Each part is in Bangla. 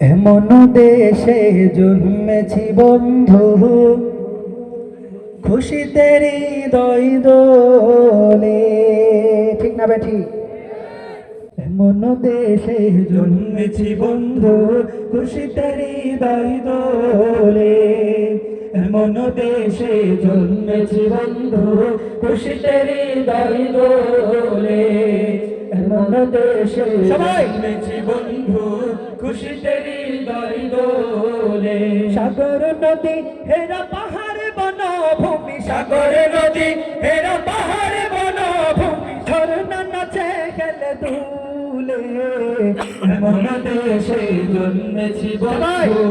এমন দেশে জন্মেছি বন্ধু। খুশিতে হৃদয় দোলে। ঠিক না বেঠি? এমন দেশে জন্মেছি বন্ধু খুশিতে হৃদয় দোলে। এমন দেশে জন্মেছি বন্ধু খুশিতে হৃদয় দোলে। এমন দেশে জন্মেছি বন্ধু। খুশিতে হৃদয় দোলে সাগর নদী হেরা পাহাড় বনভূমি। সাগর নদী হেরা পাহাড় বনভূমি। ঝর্ণা নাচে খেলে দুলে। এমন দেশে জন্মেছি বন্ধু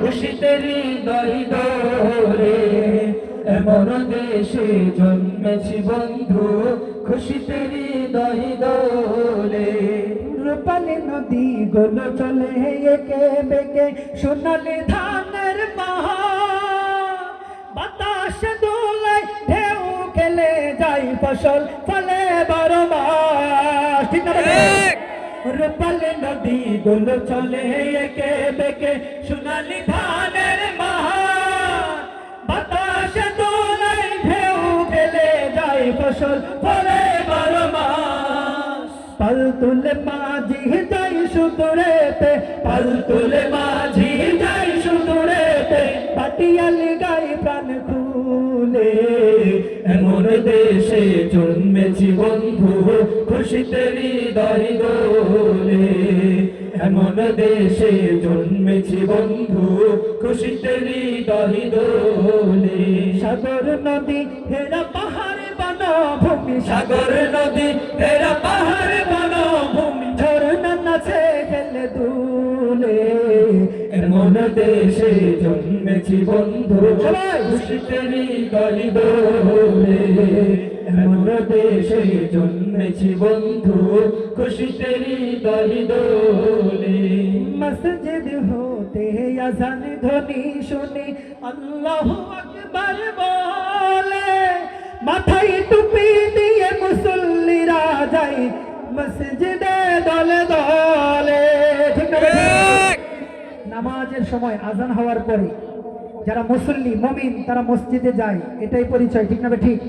খুশিতে হৃদয় দোলে এমন দেশে জন্মেছি বন্ধু খুশিতে হৃদয় দোলে রূপালী নদী গোল চলে একে বেকে। সোনালি ধানের মাহা বাতাস দোলায় ঢেউ খেলে যাই ফসল ফলে বারো মাস ঠিক না ঠিক। নদী গোল চলে একে বেকে। সোনালি ধানের মাহা বাতাস দোলায় ঢেউ খেলে যাই ফসল ফলে পাল তুলে মাঝি যাই সুতরেতে, পাল তুলে মাঝি যাই সুতরেতে, পাটিয়ালি গাই প্রাণ খুলে। এমন দেশে জন্মেছি বন্ধু, খুশিতে হৃদয় দোলে। এমন দেশে জন্মেছি বন্ধু, খুশিতে হৃদয় দোলে। সাগর নদী হেরা পাহাড় বনভূমি সাগর নদী হেরা পাহাড় বনভূমি ঝর্ণা নাচে খেলে দুলে। এমন দেশে জন্মেছি বন্ধু খুশিতে হৃদয় দোলে। এমন দেশে জন্মেছি বন্ধু খুশিতে হৃদয় দোলে। মসজিদ হতে আজান ধ্বনি শুনি আল্লাহ আকবার বলে মাথায় মসজিদে দলে দলে। নামাজের সময় আজান হওয়ার পরে যারা মুসল্লি মমিন তারা মসজিদে যায় এটাই পরিচয় ঠিক না ঠিক।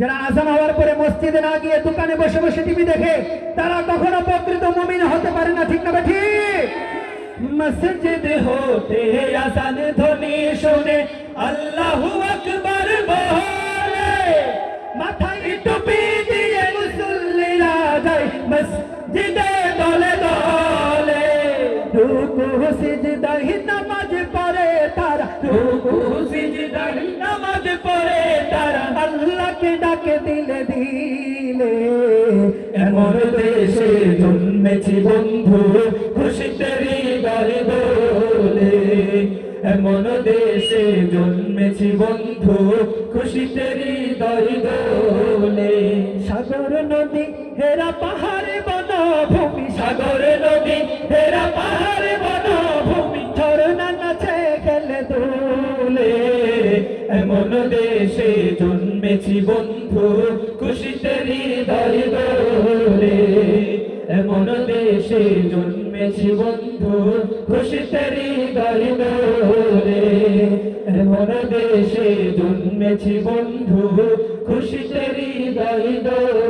যারা আজান হওয়ার পরে মসজিদে না গিয়ে দোকানে বসে বসে টিভি দেখে তারা কখনো প্রকৃত মমিন হতে পারে না ঠিক না ঠিক। মসজিদ হতে আজান ধ্বনি শুনে আল্লাহু আকবার বলে মাথায় টুপি রুকু সিজদাহি নামাজ পড়ে তারা রুকু সিজদাহি নামাজ পড়ে তারা। আল্লাহকে ডাকে দিলে দিলে, এমন দেশে জন্মেছি বন্ধু খুশিতে হৃদয় দোলে এমন দেশে জন্মেছি বন্ধু খুশিতে হৃদয় দোলে সাগর নদী, হেরা পাহাড় বনভূমি। সাগর নদী, হেরা পাহাড় এমন দেশে জন্মেছি বন্ধু, খুশিতে হৃদয় দোলে। এমন দেশে জন্মেছি বন্ধু, খুশিতে হৃদয় দোলে। এমন দেশে জন্মেছি বন্ধু, খুশিতে হৃদয় দোলে।